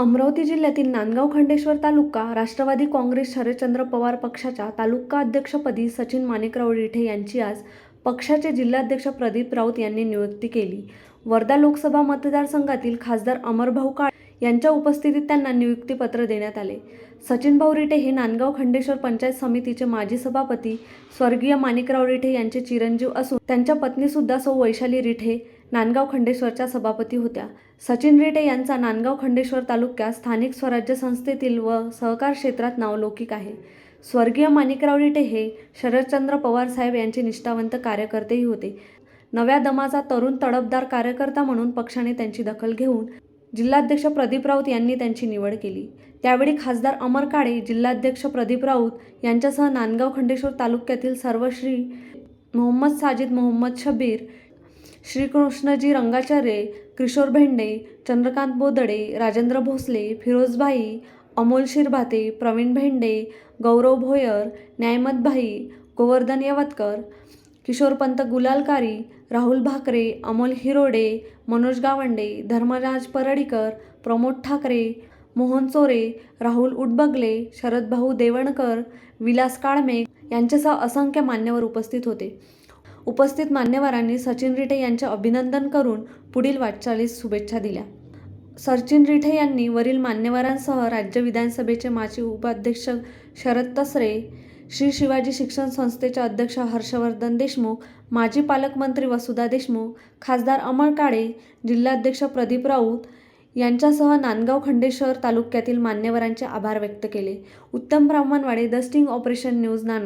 अमरावती जिल्ह्यातील नांदगाव खंडेश्वर तालुका राष्ट्रवादी काँग्रेस शरदचंद्र पवार पक्षाच्या तालुका अध्यक्षपदी सचिन माणिकराव रिठे यांची आज पक्षाचे जिल्हाध्यक्ष प्रदीप राऊत यांनी नियुक्ती केली. वर्धा लोकसभा मतदारसंघातील खासदार अमरभाऊ काळ यांच्या उपस्थितीत त्यांना नियुक्तीपत्र देण्यात आले. सचिनभाऊ रिठे हे नांदगाव खंडेश्वर पंचायत समितीचे माजी सभापती स्वर्गीय माणिकराव रिठे यांचे चिरंजीव असून त्यांच्या पत्नीसुद्धा सौ वैशाली रिठे नांदगाव खंडेश्वरच्या सभापती होत्या. सचिन रिठे यांचा नांदगाव खंडेश्वर तालुक्यात स्थानिक स्वराज्य संस्थेतील व सहकार क्षेत्रात नावलौकिक आहे. स्वर्गीय माणिकराव रिठे हे शरदचंद्र पवार साहेब यांचे निष्ठावंत कार्यकर्तेही होते. नव्या दमाचा तरुण तडफदार कार्यकर्ता म्हणून पक्षाने त्यांची दखल घेऊन जिल्हाध्यक्ष प्रदीप राऊत यांनी त्यांची निवड केली. त्यावेळी खासदार अमर काळे जिल्हाध्यक्ष प्रदीप राऊत यांच्यासह नांदगाव खंडेश्वर तालुक्यातील सर्व श्री मोहम्मद साजिद मोहम्मद शबीर श्रीकृष्णजी रंगाचार्य किशोर भेंडे चंद्रकांत बोदडे राजेंद्र भोसले फिरोजभाई अमोल शिरभाते प्रवीण भेंडे गौरव भोयर न्यायमतभाई गोवर्धन यवतकर किशोरपंत गुलालकारी राहुल भाकरे अमोल हिरोडे मनोज गावंडे धर्मराज परडीकर प्रमोद ठाकरे मोहन चोरे राहुल उटबगले शरदभाऊ देवणकर विलास काळमे यांच्यासह असंख्य मान्यवर उपस्थित होते. उपस्थित मान्यवरांनी सचिन रिठे यांचे अभिनंदन करून पुढील वाटचालीस शुभेच्छा दिल्या. सचिन रिठे यांनी वरील मान्यवरांसह राज्य विधानसभेचे माजी उपाध्यक्ष शरद तसरे श्री शिवाजी शिक्षण संस्थेच्या अध्यक्ष हर्षवर्धन देशमुख माजी पालकमंत्री वसुधा देशमुख खासदार अमर काळे जिल्हाध्यक्ष प्रदीप राऊत यांच्यासह नांदगाव खंडेश्वर तालुक्यातील मान्यवरांचे आभार व्यक्त केले. Uttam Brahmanwade the sting operation news Nandgaon.